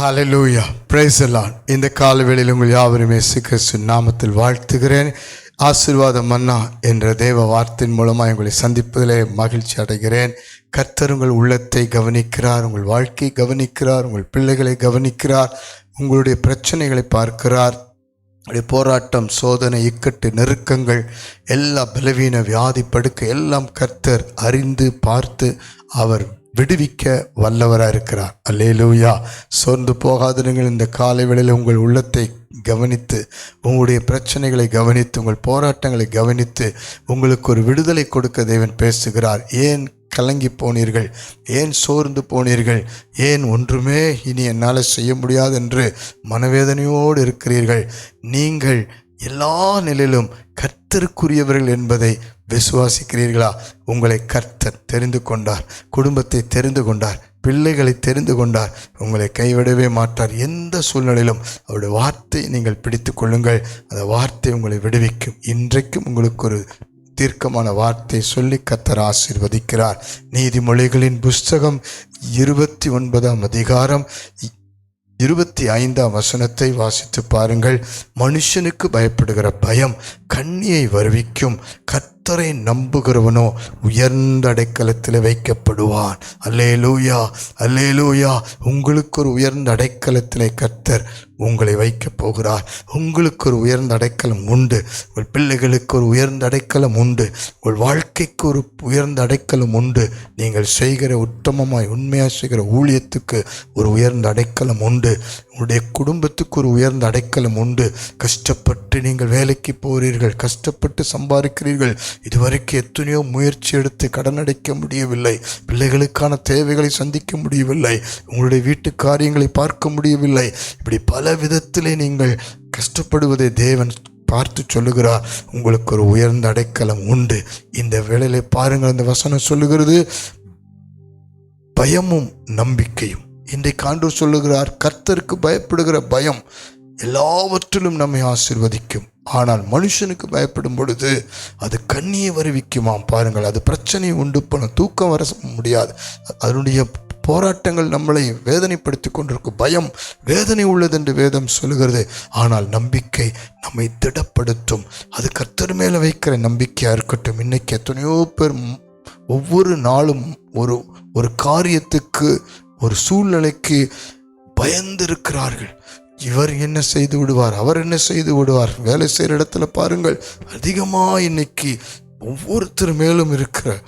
Hallelujah praise இந்த காலவெளியில் உங்கள் யாவருமே இயேசு நாமத்தில் வாழ்த்துகிறேன். ஆசிர்வாதம் மன்னா என்ற தேவ வார்த்தையின் மூலமாக உங்களை சந்திப்பதிலே மகிழ்ச்சி அடைகிறேன். கர்த்தர் உங்கள் உள்ளத்தை கவனிக்கிறார் உங்கள் வாழ்க்கையை கவனிக்கிறார் உங்கள் பிள்ளைகளை கவனிக்கிறார் உங்களுடைய பிரச்சனைகளை பார்க்கிறார். உங்களுடைய போராட்டம் சோதனை இக்கட்டு நெருக்கங்கள் எல்லா பலவீன வியாதி படுக்கை எல்லாம் கர்த்தர் அறிந்து பார்த்து அவர் விடுவிக்க வல்லவராக இருக்கிறார். அல்லேலூயா. சோர்ந்து போகாதிருங்கள் இந்த காலை வேளையில் உங்கள் உள்ளத்தை கவனித்து உங்களுடைய பிரச்சனைகளை கவனித்து உங்கள் போராட்டங்களை கவனித்து உங்களுக்கு ஒரு விடுதலை கொடுக்க தேவன் பேசுகிறார். ஏன் கலங்கி போனீர்கள்? ஏன் சோர்ந்து போனீர்கள்? ஏன் ஒன்றுமே இனி என்னால் செய்ய முடியாது என்று மனவேதனையோடு இருக்கிறீர்கள்? நீங்கள் எல்லா நிலையிலும் கர்த்தருக்குரியவர்கள் என்பதை விசுவாசிக்கிறீர்களா? உங்களை கர்த்தர் தெரிந்து கொண்டார் குடும்பத்தை தெரிந்து கொண்டார் பிள்ளைகளை தெரிந்து கொண்டார். உங்களை கைவிடவே மாட்டார். எந்த சூழ்நிலையிலும் அவருடைய வார்த்தையை நீங்கள் பிடித்து கொள்ளுங்கள். அந்த வார்த்தை உங்களை விடுவிக்கும். இன்றைக்கும் உங்களுக்கு ஒரு தீர்க்கமான வார்த்தை சொல்லி கத்தர் ஆசிர்வதிக்கிறார். நீதிமொழிகளின் புஸ்தகம் இருபத்தி ஒன்பதாம் அதிகாரம் இருபத்தி ஐந்தாம் வசனத்தை வாசித்து பாருங்கள். மனுஷனுக்கு பயப்படுகிற பயம் கண்ணியை வருவிக்கும். கத் கர்த்தரை நம்புகிறவனோ உயர்ந்த அடைக்கலத்தில் வைக்கப்படுவான். அலே லூயா உங்களுக்கு ஒரு உயர்ந்த அடைக்கலத்திலே கர்த்தர் உங்களை வைக்கப் போகிறார். உங்களுக்கு ஒரு உயர்ந்த அடைக்கலம் உண்டு. உங்கள் பிள்ளைகளுக்கு ஒரு உயர்ந்த அடைக்கலம் உண்டு. உங்கள் வாழ்க்கைக்கு ஒரு உயர்ந்த அடைக்கலம் உண்டு. நீங்கள் செய்கிற உத்தமமாய் உண்மையாக செய்கிற ஊழியத்துக்கு ஒரு உயர்ந்த அடைக்கலம் உண்டு. உங்களுடைய குடும்பத்துக்கு ஒரு உயர்ந்த அடைக்கலம் உண்டு. கஷ்டப்பட்டு நீங்கள் வேலைக்கு போகிறீர்கள் கஷ்டப்பட்டு சம்பாதிக்கிறீர்கள் இதுவரைக்கும் எத்தனையோ முயற்சி எடுத்து கடன் அடைக்க முடியவில்லை. பிள்ளைகளுக்கான தேவைகளை சந்திக்க முடியவில்லை. உங்களுடைய வீட்டு காரியங்களை பார்க்க முடியவில்லை. இப்படி பல விதத்திலே நீங்கள் கஷ்டப்படுவதை தேவன் பார்த்து சொல்லுகிறார். உங்களுக்கு ஒரு உயர்ந்த அடைக்கலம் உண்டு. இந்த வேளையிலே பாருங்கள் அந்த வசனம் சொல்லுகிறது பயமும் நம்பிக்கையும். இன்றைக்கு ஆண்டு சொல்லுகிறார் கர்த்தருக்கு பயப்படுகிற பயம் எல்லாவற்றிலும் நம்மை ஆசீர்வதிக்கும். ஆனால் மனுஷனுக்கு பயப்படும் பொழுது அது கண்ணியை வருவிக்குமாம் பாருங்கள் அது பிரச்சனையை உண்டு பண்ண தூக்கம் வர முடியாது. அதனுடைய போராட்டங்கள் நம்மளை வேதனைப்படுத்தி கொண்டிருக்கும். பயம் வேதனை உள்ளது என்று வேதம் சொல்லுகிறது. ஆனால் நம்பிக்கை நம்மை திடப்படுத்தும். அது கர்த்தர் மேலே வைக்கிற நம்பிக்கையாக இருக்கட்டும். இன்னைக்கு எத்தனையோ பேர் ஒவ்வொரு நாளும் ஒரு ஒரு காரியத்துக்கு ஒரு சூழ்நிலைக்கு பயந்திருக்கிறார்கள் இவர் என்ன செய்து விடுவார்? அவர் என்ன செய்து விடுவார்? வேலை செய்கிற இடத்துல பாருங்கள் அதிகமாக இன்னைக்கு ஒவ்வொருத்தர் மேலும் இருக்கிற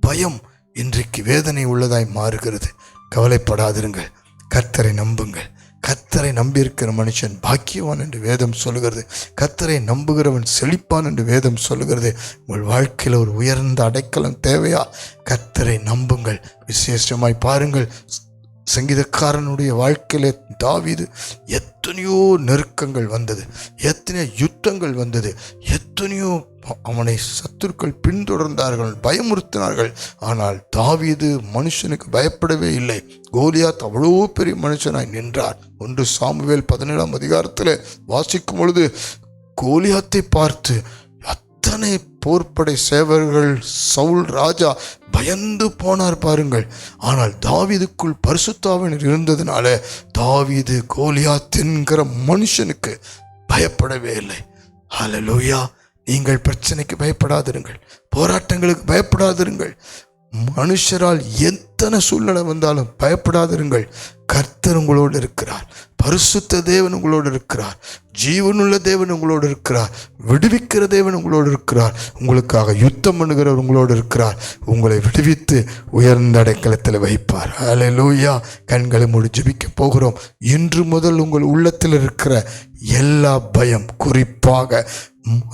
பயம் இன்றைக்கு வேதனை உள்ளதாய் மாறுகிறது. கவலைப்படாதிருங்கள். கர்த்தரை நம்புங்கள். கர்த்தரை நம்பியிருக்கிற மனுஷன் பாக்கியவான் என்று வேதம் சொல்லுகிறது. கர்த்தரை நம்புகிறவன் செழிப்பான் என்று வேதம் சொல்லுகிறது. உங்கள் வாழ்க்கையில் ஒரு உயர்ந்த அடைக்கலம் தேவையா? கர்த்தரை நம்புங்கள். விசேஷமாய் பாருங்கள். சங்கீதக்காரனுடைய வாழ்க்கையிலே தாவீது எத்தனையோ நெருக்கங்கள் வந்தது எத்தனையோ யுத்தங்கள் வந்தது எத்தனையோ அவனை சத்துருக்கள் பின்தொடர்ந்தார்கள் பயமுறுத்தினார்கள். ஆனால் தாவீது மனுஷனுக்கு பயப்படவே இல்லை. கோலியாத் அவ்வளோ பெரிய மனுஷனாய் நின்றார். ஒன்று சாமுவேல் பதினேழாம் அதிகாரத்தில் வாசிக்கும் பொழுது கோலியாத்தை பார்த்து அத்தனை போர்ப்படை சேவர்கள் சவுல் ராஜா பயந்து போனார் பாருங்கள். ஆனால் தாவீதுக்குள் பரிசுத்தாவினர் இருந்ததுனால தாவீது கோலியா என்கிற மனுஷனுக்கு பயப்படவே இல்லை. ஹalleluya. நீங்கள் பிரச்சனைக்கு பயப்படாதிருங்கள். போராட்டங்களுக்கு பயப்படாதிருங்கள். மனுஷரால் எத்தனை சூழ்நிலை வந்தாலும் பயப்படாதிருங்கள். கர்த்தர் உங்களோடு இருக்கிறார். பரிசுத்த தேவன் உங்களோடு இருக்கிறார். ஜீவனுள்ள தேவன் உங்களோடு இருக்கிறார். விடுவிக்கிற தேவன் உங்களோடு இருக்கிறார். உங்களுக்காக யுத்தம் பண்ணுகிறவர் உங்களோடு இருக்கிறார். உங்களை விடுவித்து உயர்ந்த அடைக்கலத்தில் வைப்பார். அல்லேலூயா கண்களை மூடி ஜபிக்க போகிறோம். இன்று முதல் உங்கள் உள்ளத்தில் இருக்கிற எல்லா பயம் குறிப்பாக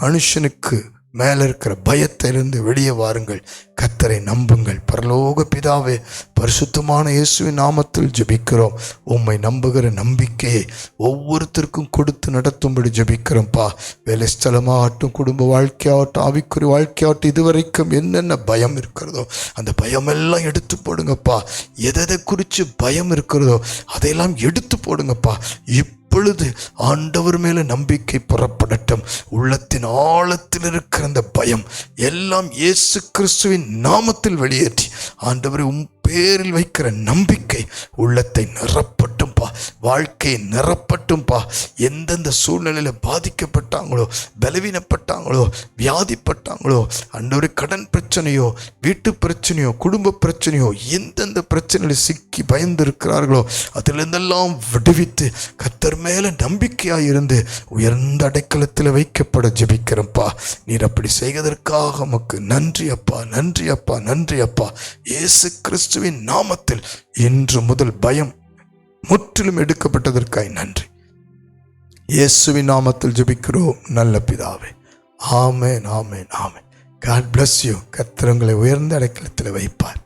மனுஷனுக்கு மேலே இருக்கிற பயத்திலிருந்து வெளியே வாருங்கள். கத்தரை நம்புங்கள். பரலோக பிதாவே பரிசுத்தமான இயேசுவின் நாமத்தில் ஜெபிக்கிறோம். உம்மை நம்புகிற நம்பிக்கையை ஒவ்வொருத்தருக்கும் கொடுத்து நடத்தும்படி ஜெபிக்கிறோம்ப்பா வேலை ஸ்தலமாகட்டும் குடும்ப வாழ்க்கையாகட்டும் ஆவிக்குறி வாழ்க்கையாகட்டும் இதுவரைக்கும் என்னென்ன பயம் இருக்கிறதோ அந்த பயமெல்லாம் எடுத்து போடுங்கப்பா. எதை குறித்து பயம் இருக்கிறதோ அதையெல்லாம் எடுத்து போடுங்கப்பா. இப் இப்பொழுது ஆண்டவர் மேலே நம்பிக்கை புறப்படட்டும். உள்ளத்தின் ஆழத்தில் இருக்கிற அந்த பயம் எல்லாம் இயேசு கிறிஸ்துவின் நாமத்தில் வெளியேற்றி. ஆண்டவரை உம் பேரில் வைக்கிற நம்பிக்கை உள்ளத்தை நிரப்பட்டும்பா. வாழ்க்கையை நிரப்பட்டும்பா. எந்தெந்த சூழ்நிலையில் பாதிக்கப்பட்டாங்களோ பலவீனப்பட்டாங்களோ வியாதிப்பட்டாங்களோ அன்றொரு கடன் பிரச்சனையோ வீட்டு பிரச்சனையோ குடும்ப பிரச்சனையோ எந்தெந்த பிரச்சனையில் சிக்கி பயந்து இருக்கிறார்களோ அதிலிருந்தெல்லாம் விடுவித்து கத்தர் மேலே நம்பிக்கையாக இருந்து உயர்ந்த அடைக்கலத்தில் வைக்கப்பட ஜபிக்கிறப்பா. நீர் அப்படி செய்வதற்காக உமக்கு நன்றி அப்பா நன்றி அப்பா நன்றி அப்பா. இயேசு கிறிஸ்துவின் நாமத்தில் இன்று முதல் பயம் முற்றிலும் எடுக்கப்பட்டதற்காய் நன்றி. இயேசுவின் நாமத்தில் ஜபிக்கிறோம். நல்ல பிதாவே. ஆமேன் ஆமேன் ஆமேன். காட் பிளஸ் யூ கத்திரங்களை உயர்ந்த அடைக்கலத்தில் வைப்பார்.